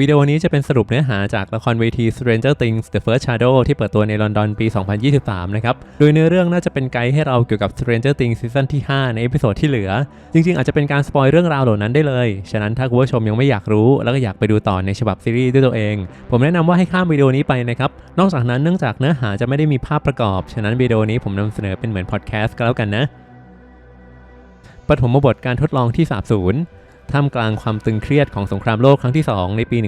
วิดีโอนี้จะเป็นสรุปเนื้อหาจากละครเวที Stranger Things The First Shadow ที่เปิดตัวในลอนดอนปี 2023 นะครับ โดยเนื้อเรื่องน่าจะเป็นไกด์ให้เราเกี่ยวกับ Stranger Things ซีซั่นที่ 5 ในเอพิโซดที่เหลือ จริงๆ อาจจะเป็นการสปอยเรื่องราวเหล่านั้นได้เลย ฉะนั้นถ้าคุณผู้ชมยังไม่อยากรู้ แล้วก็อยากไปดูต่อในฉบับซีรีส์ด้วยตัวเอง ผมแนะนำว่าให้ข้ามวิดีโอนี้ไปนะครับ นอกจากนั้นเนื่องจากเนื้อหาจะไม่ได้มีภาพประกอบ ฉะนั้นวิดีโอนี้ผมนำเสนอเป็นเหมือนพอดแคสต์ก็แล้วกันนะปฐมบทการทดลองที่สาบ ท่ามกลางความตึงเครียดของสงครามโลกครั้งที่ 2 ในปี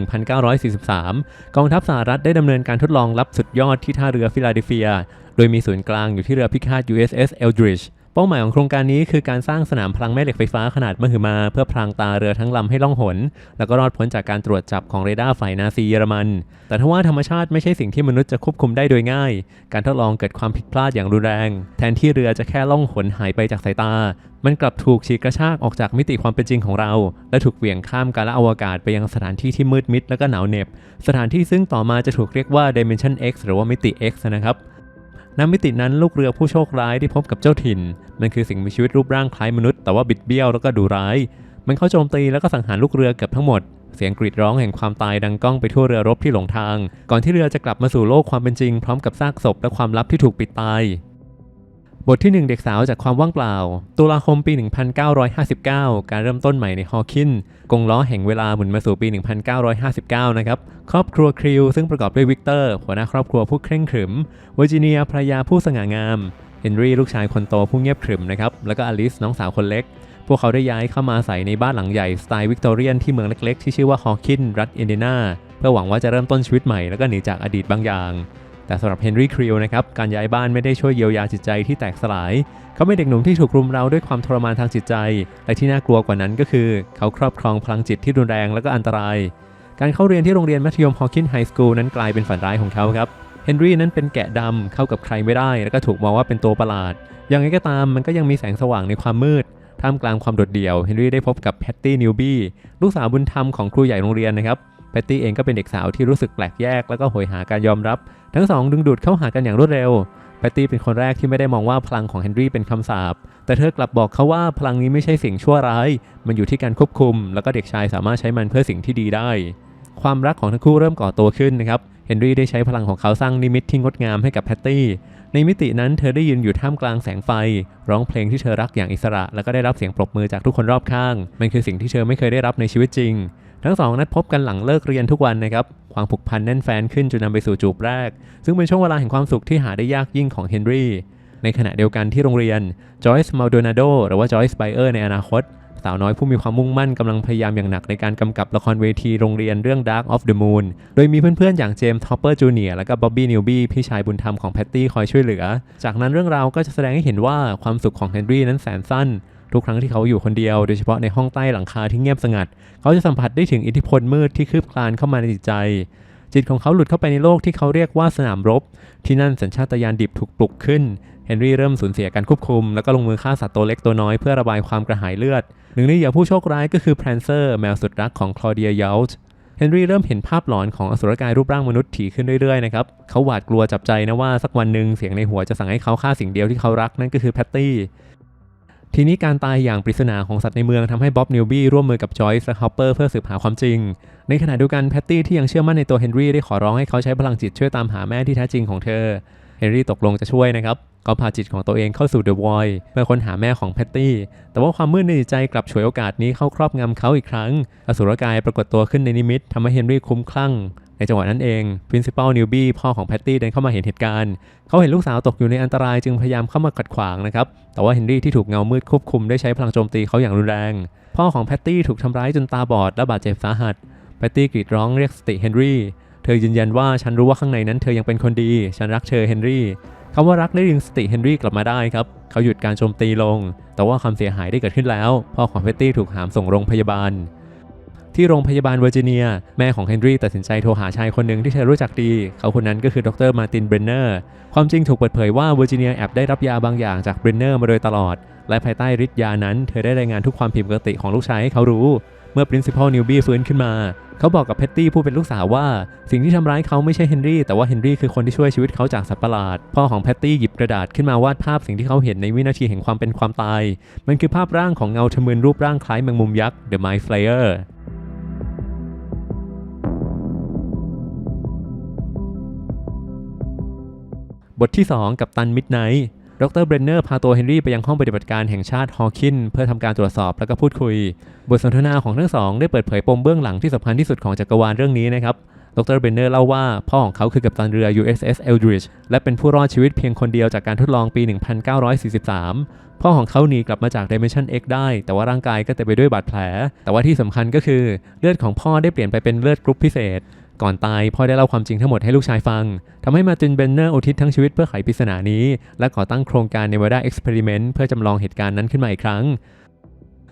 1943 กองทัพสหรัฐได้ดำเนินการทดลองรับสุดยอดที่ท่าเรือฟิลาเดลเฟีย โดยมีศูนย์กลางอยู่ที่เรือพิฆาต USS Eldridge เป้าหมายของโครงการนี้คือการสร้างสนามพลังแม่เหล็กไฟฟ้าขนาดมหึมา เพื่อพรางตาเรือทั้งลำให้ล่องหน แล้วก็รอดพ้นจากการตรวจจับของเรดาร์ฝ่ายนาซีเยอรมัน แต่ทว่าธรรมชาติไม่ใช่สิ่งที่มนุษย์จะควบคุมได้โดยง่าย การทดลองเกิดความผิดพลาดอย่างรุนแรง แทนที่เรือจะแค่ล่องหนหายไปจากสายตา มันกลับถูกฉีกกระชากออกจากมิติความเป็นจริงของเรา และถูกเหวี่ยงข้ามกาลอวกาศไปยังสถานที่ที่มืดมิดและก็หนาวเหน็บ สถานที่ซึ่งต่อมาจะถูกเรียกว่า Dimension X หรือว่ามิติ X นะครับ ณมิตินั้นลูกเรือผู้โชคร้ายที่พบกับเจ้าถิ่น มันคือสิ่งมีชีวิตรูปร่างคล้ายมนุษย์แต่ว่าบิดเบี้ยวแล้วก็ดูร้าย มันเข้าโจมตีแล้วก็สังหารลูกเรือเกือบทั้งหมด เสียงกรีดร้องแห่งความตายดังก้องไปทั่วเรือรบที่หลงทาง ก่อนที่เรือจะกลับมาสู่โลกความเป็นจริง พร้อมกับซากศพและความลับที่ถูกปิดตาย บทที่ 1 เด็กสาวจากความว่างเปล่า ตุลาคมปี 1959 การเริ่มต้นใหม่ในฮอคิน กงล้อแห่งเวลาหมุนมาสู่ปี 1959 นะครับ ครอบครัวคริวซึ่งประกอบด้วยวิกเตอร์ หัวหน้าครอบครัวผู้เคร่งขรึมเวอร์จิเนียภรรยาผู้สง่างาม เฮนรี่ลูกชายคนโตผู้เงียบขรึมนะครับ แล้วก็อลิสน้องสาวคนเล็ก พวกเขาได้ย้ายเข้ามาอาศัยในบ้านหลังใหญ่สไตล์วิกตอเรียนที่เมืองเล็กๆ ที่ชื่อว่าฮอคิน รัฐอินเดียนา เพื่อหวังว่าจะเริ่มต้นชีวิตใหม่แล้วก็หนีจากอดีตบางอย่าง แต่สำหรับเฮนรี่คริวนะครับการย้ายบ้านไม่ได้ช่วยเยียวยาจิตใจที่แตกสลาย เขาเป็นเด็กหนุ่มที่ถูกรุมเร้าด้วยความทรมานทางจิตใจ และที่น่ากลัวกว่านั้นก็คือ เขาครอบครองพลังจิตที่รุนแรงและก็อันตราย การเข้าเรียนที่โรงเรียนมัธยมฮอว์คินไฮสคูลนั้นกลายเป็นฝันร้ายของเขาครับเฮนรี่นั้นเป็นแกะดำเข้ากับใครไม่ได้ แล้วก็ถูกมองว่าเป็นตัวประหลาด อย่างไรก็ตามมันก็ยังมีแสงสว่างในความมืดท่ามกลางความโดดเดี่ยวเฮนรี่ได้พบกับแพตตี้นิวบี้ลูกสาวบุญธรรมของครูใหญ่โรงเรียนนะครับ แพตตี้เองก็เป็นเด็กสาวที่รู้สึกแปลกแยกแล้วก็โหยหาการยอมรับ ทั้งสองดึงดูดเข้าหากันอย่างรวดเร็วแพตตี้เป็นคนแรกที่ไม่ได้มองว่าพลังของเฮนรี่เป็นคำสาปแต่เธอกลับบอกเขาว่าพลังนี้ไม่ใช่สิ่งชั่วร้าย มันอยู่ที่การควบคุม แล้วก็เด็กชายสามารถใช้มันเพื่อสิ่งที่ดีได้ ความรักของทั้งคู่เริ่มก่อตัวขึ้นนะครับเฮนรี่ได้ใช้พลังของเขาสร้างนิมิตที่งดงามให้กับแพตตี้ ในมิตินั้นเธอได้ยืนอยู่ท่ามกลางแสงไฟ ร้องเพลงที่เธอรักอย่างอิสระ แล้วก็ได้รับเสียงปรบมือจากทุกคนรอบข้าง มันคือสิ่งที่เธอไม่เคยได้รับในชีวิตจริง ทั้งสองนัดพบกันหลังเลิกเรียนทุกวันนะครับ ความผูกพันแน่นแฟนขึ้นจนนำไปสู่จูบแรก ซึ่งเป็นช่วงเวลาแห่งความสุขที่หาได้ยากยิ่งของเฮนรี่ ในขณะเดียวกันที่โรงเรียนจอยส์มาลโดนาโดหรือว่าจอยส์ไบเออร์ในอนาคต สาวน้อยผู้มีความมุ่งมั่นกำลังพยายามอย่างหนักในการกำกับละครเวทีโรงเรียนเรื่อง Dark of the Moon โดยมีเพื่อนๆ อย่างเจมส์ฮอปเปอร์จูเนียร์และก็บ๊อบบี้นิวบี้พี่ชายบุญธรรมของแพตตี้คอยช่วยเหลือ จากนั้นเรื่องราวก็จะแสดงให้เห็นว่าความสุขของเฮนรี่นั้นแสนสั้น ทุกครั้งที่เขาอยู่คนเดียว โดยเฉพาะในห้องใต้หลังคาที่เงียบสงัด เขาจะสัมผัสได้ถึงอิทธิพลมืดที่คืบคลานเข้ามาในจิตใจ จิตของเขาหลุดเข้าไปในโลกที่เขาเรียกว่าสนามรบ ที่นั่นสัญชาตญาณดิบถูกปลุกขึ้นเฮนรี่เริ่มสูญเสียการควบคุม แล้วก็ลงมือฆ่าสัตว์ตัวเล็กตัวน้อยเพื่อระบายความกระหายเลือด หนึ่งในเหยื่อผู้โชคร้ายก็คือแพรนเซอร์แมวสุดรักของคลอเดียยัลต์เฮนรี่เริ่มเห็นภาพหลอนของอสุรกายรูปร่างมนุษย์ถี่ขึ้นเรื่อยๆนะครับ เขาหวาดกลัวจับใจนะว่าสักวันหนึ่งเสียงในหัวจะสั่งให้เขาฆ่าสิ่งเดียวที่เขารักนั่นก็คือแพตตี้ ทีนี้การตายอย่างปริศนาของสัตว์ในเมืองทำให้บ๊อบนิวบี้ร่วมมือกับจอยส์ฮอปเปอร์เพื่อสืบหาความจริง ในขณะเดียวกันแพตตี้ที่ยังเชื่อมั่นในตัวเฮนรี่ได้ขอร้องให้เขาใช้พลังจิตช่วยตามหาแม่ที่แท้จริงของเธอ เฮนรี่ตกลงจะช่วยนะครับ เขาพาจิตของตัวเองเข้าสู่เดอะวอยเพื่อค้นหาแม่ของแพตตี้ แต่ว่าความมืดในใจกลับฉวยโอกาสนี้เข้าครอบงำเขาอีกครั้ง อสุรกายปรากฏตัวขึ้นในนิมิตทำให้เฮนรี่คุ้มคลั่ง ในจังหวะนั้นเอง Principal Newbie พ่อของแพตตี้เดินเข้ามาเห็นเหตุการณ์ เขาเห็นลูกสาวตกอยู่ในอันตรายจึงพยายามเข้ามาขัดขวางนะครับ แต่ว่าเฮนรี่ที่ถูกเงามืดควบคุมได้ใช้พลังโจมตีเขาอย่างรุนแรง พ่อของแพตตี้ถูกทำร้ายจนตาบอดและบาดเจ็บสาหัส แพตตี้กรีดร้องเรียกสติเฮนรี่ เธอยืนยันว่าฉันรู้ว่าข้างในนั้นเธอยังเป็นคนดี ฉันรักเธอเฮนรี่ คำว่ารักได้ดึงสติเฮนรี่กลับมาได้ครับเขาหยุดการโจมตีลง แต่ว่าความเสียหายได้เกิดขึ้นแล้วพ่อของแพตตี้ถูกหามส่งโรงพยาบาล ที่โรงพยาบาลเวอร์จิเนีย แม่ของเฮนรี่ตัดสินใจโทรหาชายคนหนึ่งที่เธอรู้จักดี เขาคนนั้นก็คือดรมาร์ตินเบรนเนอร์ความจริงถูกเปิดเผยว่าเวอร์จิเนียแอบได้รับยาบางอย่างจากเบรนเนอร์มาโดยตลอด และภายใต้ฤทธิ์ยานั้น เธอได้รายงานทุกความผิดปกติของลูกชายให้เขารู้ เมื่อ Principal Newby ฟื้นขึ้นมา เขาบอกกับเพตตี้ผู้เป็นลูกสาวว่า สิ่งที่ทำร้ายเขาไม่ใช่เฮนรี่แต่ว่าเฮนรี่คือคนที่ช่วยชีวิตเขาจากสัตว์ประหลาด พ่อของเพตตี้หยิบกระดาษขึ้นมาวาดภาพสิ่งที่เขาเห็นในวินาทีแห่งความเป็นความตาย มันคือภาพร่างของเงาทะมึนรูปร่างคล้ายแมงมุมยักษ์ The Mind Flayer บทที่ 2 กับตันมิดไนท์ ดรเบรนเนอร์พาตัวเฮนรี่ไปยังห้องปฏิบัติการแห่งชาติฮอว์คินเพื่อทำการตรวจสอบและก็พูดคุย บทสนทนาของทั้งสองได้เปิดเผยปมเบื้องหลังที่สำคัญที่สุดของจักรวาลเรื่องนี้นะครับดรเบรนเนอร์เล่าว่าพ่อของเขาคือกัปตันเรือ USS Eldridge และเป็นผู้รอดชีวิตเพียงคนเดียวจากการทดลองปี 1943 พ่อของเขาหนีกลับมาจาก Dimension X ได้ แต่ว่าร่างกายก็เต็มไปด้วยบาดแผล แต่ว่าที่สำคัญก็คือ เลือดของพ่อได้เปลี่ยนไปเป็นเลือดกรุ๊ปพิเศษ ก่อนตายพ่อได้เล่าความจริงทั้งหมดให้ลูกชายฟังทำให้มาตินเบนเนอร์อุทิศทั้งชีวิตเพื่อไขปริศนานี้ และก่อตั้งโครงการ Nevada Experiment เพื่อจำลองเหตุการณ์นั้นขึ้นมาอีกครั้ง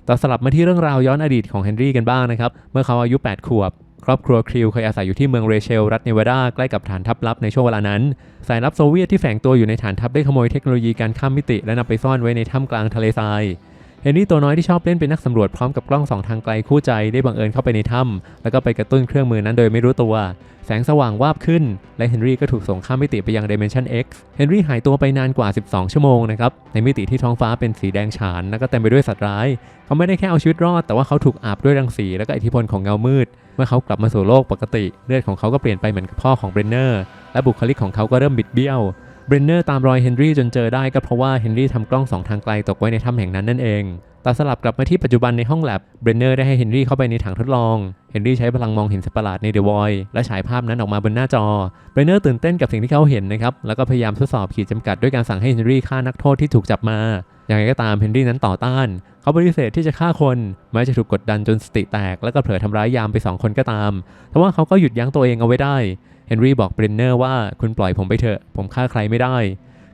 ต่อสลับมาที่เรื่องราวย้อนอดีตของเฮนรี่กันบ้างนะครับ เมื่อเขาอายุ 8 ขวบ ครอบครัวคริวเคยอาศัยอยู่ที่เมืองเรเชล รัฐเนวาดาใกล้กับฐานทัพลับในช่วงเวลานั้น สายลับโซเวียตที่แฝงตัวอยู่ในฐานทัพได้ขโมยเทคโนโลยีการข้ามมิติ และนำไปซ่อนไว้ในถ้ำกลางทะเลทราย เฮนรี่ตัวน้อยที่ชอบเล่นเป็นนักสำรวจพร้อมกับกล้องสองทางไกลคู่ใจได้บังเอิญเข้าไปในถ้ำแล้วก็ไปกระตุ้นเครื่องมือนั้นโดยไม่รู้ตัว แสงสว่างวาบขึ้น และเฮนรี่ก็ถูกส่งข้ามมิติไปยัง Dimension X เฮนรี่หายตัวไปนานกว่า 12 ชั่วโมงนะครับในมิติที่ท้องฟ้าเป็นสีแดงฉานและก็เต็มไปด้วยสัตว์ร้าย เขาไม่ได้แค่เอาชีวิตรอด แต่ว่าเขาถูกอาบด้วยรังสีและก็อิทธิพลของเงามืด เมื่อเขากลับมาสู่โลกปกติ เลือดของเขาก็เปลี่ยนไปเหมือนกับพ่อของเบรนเนอร์และบุคลิกของเขาก็เริ่มบิดเบี้ยว เบรนเนอร์ตามรอยเฮนรี่จนเจอได้ก็เพราะว่าเฮนรี่ทำกล้องสองทางไกลตกไว้ในถ้ำแห่งนั้นนั่นเองแตัดสลับกลับมาที่ปัจจุบันในห้องแลบเบรนเนอร์ได้ให้เฮนรี่เข้าไปในถังทดลอง เฮนรี่ใช้พลังมองเห็นสัตว์ประหลาดในเดวอยและฉายภาพนั้นออกมาบนหน้าจอ เบรนเนอร์ตื่นเต้นกับสิ่งที่เขาเห็นนะครับ แล้วก็พยายามทดสอบขีดจำกัดด้วยการสั่งให้เฮนรี่ฆ่านักโทษที่ถูกจับมา อย่างไรก็ตามเฮนรี่นั้นต่อต้าน เขาปฏิเสธที่จะฆ่าคนแม้จะถูกกดดันจนสติแตก แล้วก็เผลอทำร้ายยามไปสองคนก็ตามแต่ว่าเขาก็หยุดยั้งตัวเองเอาไว้ได้ เฮนรี่บอกเบรนเนอร์ว่าคุณปล่อยผมไปเถอะ ผมฆ่าใครไม่ได้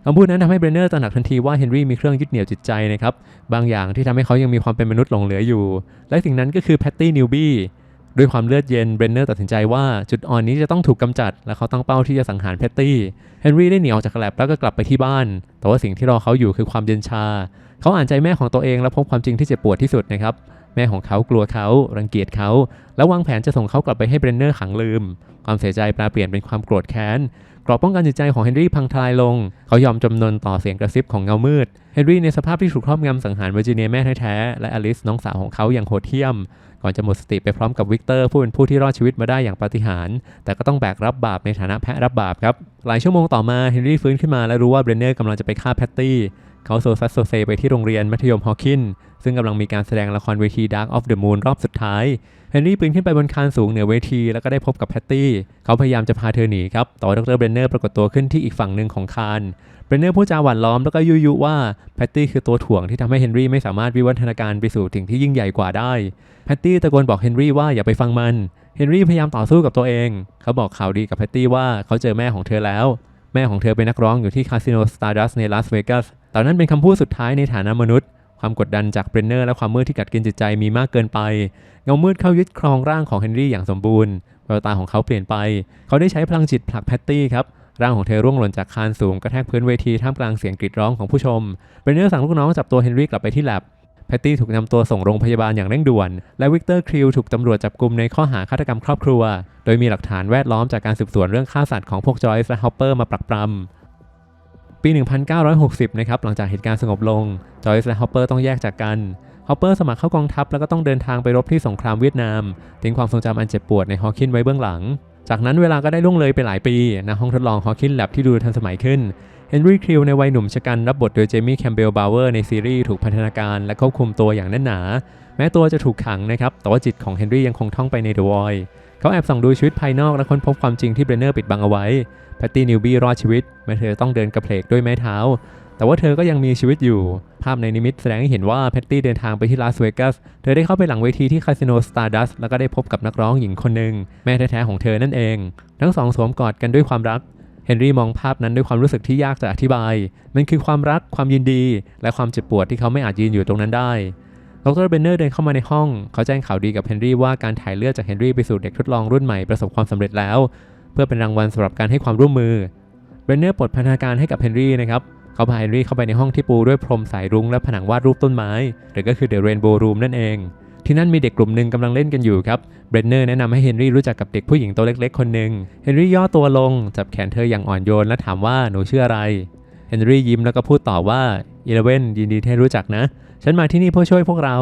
คำพูดนั้นทำให้เบรนเนอร์ตระหนักทันทีว่าเฮนรี่มีเครื่องยึดเหนี่ยวจิตใจนะครับ บางอย่างที่ทำให้เขายังมีความเป็นมนุษย์หลงเหลืออยู่ และสิ่งนั้นก็คือแพตตี้นิวบี้ด้วยความเลือดเย็นเบรนเนอร์ตัดสินใจว่าจุดอ่อนนี้จะต้องถูกกำจัด และเขาตั้งเป้าที่จะสังหารแพตตี้เฮนรี่ได้หนีออกจากแลบแล้วก็กลับไปที่บ้าน แต่ว่าสิ่งที่รอเขาอยู่คือความเย็นชา เขาอ่านใจแม่ของตัวเองและพบความจริงที่เจ็บปวดที่สุดนะครับแม่ของเขากลัวเขา รังเกียจเขา แล้ววางแผนจะส่งเขากลับไปให้เบรนเนอร์ขังลืม ความเสียใจแปลเปลี่ยนเป็นความโกรธแค้นกรอบป้องกันจิตใจของเฮนรี่พังทลายลง เขายอมจำนนต่อเสียงกระซิบของเงามืด เฮนรี่ในสภาพที่ถูกครอบงำสังหารเวอร์จิเนียแม่แท้ๆและอลิสน้องสาวของเขาอย่างโหดเหี้ยม ก่อนจะหมดสติไปพร้อมกับวิกเตอร์ผู้เป็นผู้ที่รอดชีวิตมาได้อย่างปาฏิหาริย์ แต่ก็ต้องแบกรับบาปในฐานะแพะรับบาปครับ หลายชั่วโมงต่อมาเฮนรี่ฟื้นขึ้นมาและรู้ว่าเบรนเนอร์กำลังจะไปฆ่าแพตตี้ เขาโซซัสโซเซไปที่โรงเรียนมัธยมฮอว์คินซึ่งกำลังมีการแสดงละครเวที Dark of the Moon รอบสุดท้ายเฮนรี่ปีนขึ้นไปบนคานสูงเหนือเวที แล้วก็ได้พบกับแพตตี้ เขาพยายามจะพาเธอหนีครับ ต่ว่าดรเบรนเนอร์ปรากฏตัวขึ้นที่อีกฝั่งหนึ่งของคานเบรนเนอร์พูดจาหวานล้อมแล้วก็ยุยุว่าแพตตี้คือตัวถ่วงที่ทำให้เฮนรี่ไม่สามารถวิวัฒนาการไปสู่สิ่งที่ยิ่งใหญ่กว่าได้ แพตตี้ตะโกนบอกเฮนรี่ว่าอย่าไปฟังมัน เฮนรี่พยายามต่อสู้กับตัวเอง เขาบอกข่าวดีกับแพตตี้ว่าเขาเจอแม่ของเธอแล้ว แม่ของเธอเป็นนักร้องอยู่ที่คาสิโนสตาร์ดัสในลาสเวกัส ตอนนั้นเป็นคำพูดสุดท้ายในฐานะมนุษย์ ความกดดันจากเบรนเนอร์และความมืดที่กัดกินจิตใจมีมากเกินไป เงามืดเข้ายึดครองร่างของเฮนรี่อย่างสมบูรณ์แววตาของเขาเปลี่ยนไป เขาได้ใช้พลังจิตผลักแพตตี้ครับร่างของเธอร่วงหล่นจากคานสูงกระแทกพื้นเวทีท่ามกลางเสียงกรีดร้องของผู้ชมเบรนเนอร์สั่งลูกน้องจับตัวเฮนรี่กลับไปที่แลบแพตตี้ถูกนำตัวส่งโรงพยาบาลอย่างเร่งด่วน และวิกเตอร์คริวถูกตำรวจจับกลุมในข้อหาฆาตกรรมครอบครัว โดยมีหลักฐานแวดล้อมจากการสืบสวนเรื่องฆ่าสัตว์ของพวกจอยส์และฮอปเปอร์มาปรักปรำ ปี 1960 นะครับหลังจากเหตุการณ์สงบลง จอยส์และฮอปเปอร์ต้องแยกจากกัน ฮอปเปอร์สมัครเข้ากองทัพแล้วก็ต้องเดินทางไปรบที่สงครามเวียดนาม ทิ้งความทรงจำอันเจ็บปวดในฮอคินไว้เบื้องหลัง จากนั้นเวลาก็ได้ล่วงเลยไปหลายปีณห้องทดลองฮอคินแลบที่ดูทันสมัยขึ้น เฮนรี่คริวในวัยหนุ่มชะกันรับบทโดยเจมี่แคมเบลบาวเวอร์ในซีรีส์ถูกพัฒนาการและควบคุมตัวอย่างแน่นหนา แม้ตัวจะถูกขังนะครับแต่ว่าจิตของเฮนรี่ยังคงท่องไปในเดอะวอย เขาแอบส่องดูชีวิตภายนอกและค้นพบความจริงที่เบรเนอร์ปิดบังเอาไว้แพตตี้นิวบี้รอดชีวิตแม้เธอต้องเดินกระเพลกด้วยไม้เท้า แต่ว่าเธอก็ยังมีชีวิตอยู่ ภาพในนิมิตแสดงให้เห็นว่าแพตตี้เดินทางไปที่ลาสเวกัส เธอได้เข้าไปหลังเวทีที่คาสิโนสตาร์ดัสแล้วก็ได้พบกับนักร้องหญิงคนหนึ่งแม่แท้ๆของเธอนั่นเอง ทั้งสองสวมกอดกันด้วยความรักเฮนรี่มองภาพนั้นด้วยความรู้สึกที่ยากจะอธิบาย มันคือความรัก ความยินดี และความเจ็บปวดที่เขาไม่อาจยืนอยู่ตรงนั้นได้ ดรเบนเนอร์เดินเข้ามาในห้อง เขาแจ้งข่าวดีกับเฮนรี่ว่าการถ่ายเลือดจากเฮนรี่ไปสู่เด็กทดลองรุ่นใหม่ประสบความสำเร็จแล้ว เพื่อเป็นรางวัลสำหรับการให้ความร่วมมือเบนเนอร์ปลดพันธาการให้กับเฮนรี่นะครับเขาพาเฮนรี่เข้าไปในห้องที่ปูด้วยพรมสายรุ้งและผนังวาดรูปต้นไม้หรือก็คือ The Rainbow Room นั่นเอง ที่นั่นมีเด็กกลุ่มหนึ่งกำลังเล่นกันอยู่ครับเบรนเนอร์แนะนำให้เฮนรี่รู้จักกับเด็กผู้หญิงตัวเล็กๆ คนหนึ่งเฮนรี่ย่อตัวลงจับแขนเธออย่างอ่อนโยนและถามว่าหนูชื่ออะไรเฮนรี่ยิ้มแล้วก็พูดต่อว่าอีเลเวนยินดีที่รู้จักนะ ฉันมาที่นี่เพื่อช่วยพวกเรา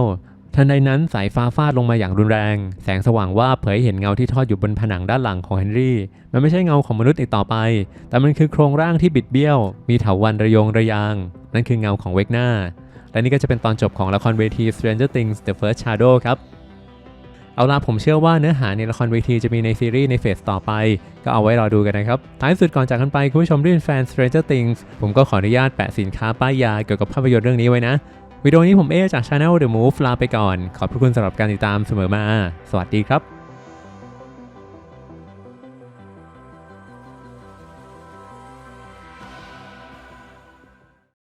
ทันใดนั้นสายฟ้าฟาดลงมาอย่างรุนแรง แสงสว่างว่าเผยเห็นเงาที่ทอดอยู่บนผนังด้านหลังของเฮนรี่ มันไม่ใช่เงาของมนุษย์อีกต่อไป แต่มันคือโครงร่างที่บิดเบี้ยว มีเถาวัลย์ระยงระยาง นั่นคือเงาของเวกนาและนี่ก็จะเป็นตอนจบของละครเวที Stranger Things The First Shadow ครับเอาล่ะผมเชื่อว่าเนื้อหาในละครเวทีจะมีในซีรีส์ในเฟสต่อไป ก็เอาไว้รอดูกันนะครับ ท้ายสุดก่อนจากกันไป คุณผู้ชมที่เป็นแฟน Stranger Things ผมก็ขออนุญาตแปะสินค้าป้ายยาเกี่ยวกับภาพยนตร์เรื่องนี้ไว้นะ วิดีโอนี้ผมเอจาก Channel The Move ลาไปก่อน ขอบพระคุณสำหรับการติดตามเสมอมา สวัสดีครับ